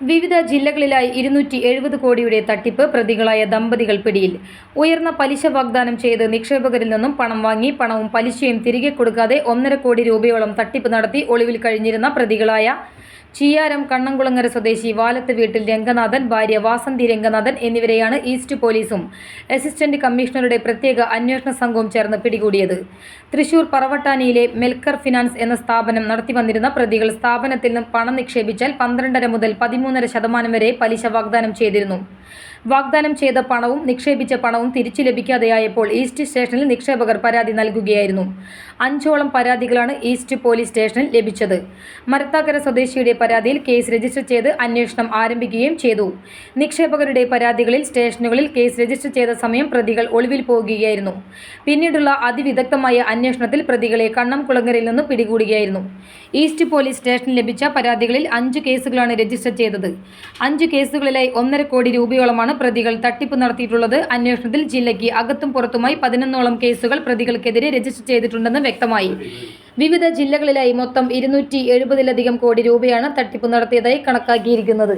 വിവിധ ജില്ലകളിലായി ഇരുന്നൂറ്റി എഴുപത് കോടിയുടെ തട്ടിപ്പ് പ്രതികളായ ദമ്പതികൾ പിടിയിൽ. ഉയർന്ന പലിശ വാഗ്ദാനം ചെയ്ത് നിക്ഷേപകരിൽ നിന്നും പണം വാങ്ങി പണവും പലിശയും തിരികെ കൊടുക്കാതെ ഒന്നര കോടി രൂപയോളം തട്ടിപ്പ് നടത്തി ഒളിവിൽ കഴിഞ്ഞിരുന്ന പ്രതികളായ ചീയാരം കണ്ണംകുളങ്ങര സ്വദേശി വാലത്ത് വീട്ടിൽ രംഗനാഥൻ ഭാര്യ വാസന്തി രംഗനാഥൻ എന്നിവരെയാണ് ഈസ്റ്റ് പോലീസും അസിസ്റ്റന്റ് കമ്മീഷണറുടെ പ്രത്യേക അന്വേഷണ സംഘവും ചേർന്ന് പിടികൂടിയത്. തൃശൂർ പറവട്ടാനിയിലെ മെൽക്കർ ഫിനാൻസ് എന്ന സ്ഥാപനം നടത്തിവന്നിരുന്ന പ്രതികൾ സ്ഥാപനത്തിൽ നിന്ന് പണം നിക്ഷേപിച്ചാൽ പന്ത്രണ്ടര മുതൽ പതിമൂന്നര ശതമാനം വരെ പലിശ വാഗ്ദാനം ചെയ്തിരുന്നു. വാഗ്ദാനം ചെയ്ത പണവും നിക്ഷേപിച്ച പണവും തിരിച്ചു ലഭിക്കാതെയായപ്പോൾ ഈസ്റ്റ് സ്റ്റേഷനിൽ നിക്ഷേപകർ പരാതി നൽകുകയായിരുന്നു. അഞ്ചോളം പരാതികളാണ് ഈസ്റ്റ് പോലീസ് സ്റ്റേഷനിൽ ലഭിച്ചത്. മരത്താക്കര സ്വദേശിയുടെ പരാതിയിൽ കേസ് രജിസ്റ്റർ ചെയ്ത് അന്വേഷണം ആരംഭിക്കുകയും ചെയ്തു. നിക്ഷേപകരുടെ പരാതികളിൽ സ്റ്റേഷനുകളിൽ കേസ് രജിസ്റ്റർ ചെയ്ത സമയം പ്രതികൾ ഒളിവിൽ പോകുകയായിരുന്നു. പിന്നീടുള്ള അതിവിദഗ്ധമായ അന്വേഷണത്തിൽ പ്രതികളെ കണ്ണംകുളങ്ങരയിൽ നിന്ന് പിടികൂടുകയായിരുന്നു. ഈസ്റ്റ് പോലീസ് സ്റ്റേഷനിൽ ലഭിച്ച പരാതികളിൽ അഞ്ച് കേസുകളാണ് രജിസ്റ്റർ ചെയ്തത്. അഞ്ച് കേസുകളിലായി ഒന്നര കോടി രൂപയോളമാണ് പ്രതികൾ തട്ടിപ്പ് നടത്തിയിട്ടുള്ളത്. അന്വേഷണത്തിൽ ജില്ലയ്ക്ക് അകത്തും പുറത്തുമായി പതിനൊന്നോളം കേസുകൾ പ്രതികൾക്കെതിരെ രജിസ്റ്റർ ചെയ്തിട്ടുണ്ടെന്ന് വ്യക്തമായി. വിവിധ ജില്ലകളിലായി മൊത്തം ഇരുന്നൂറ്റി എഴുപതിലധികം കോടി രൂപയാണ് തട്ടിപ്പ് നടത്തിയതായി കണക്കാക്കിയിരിക്കുന്നത്.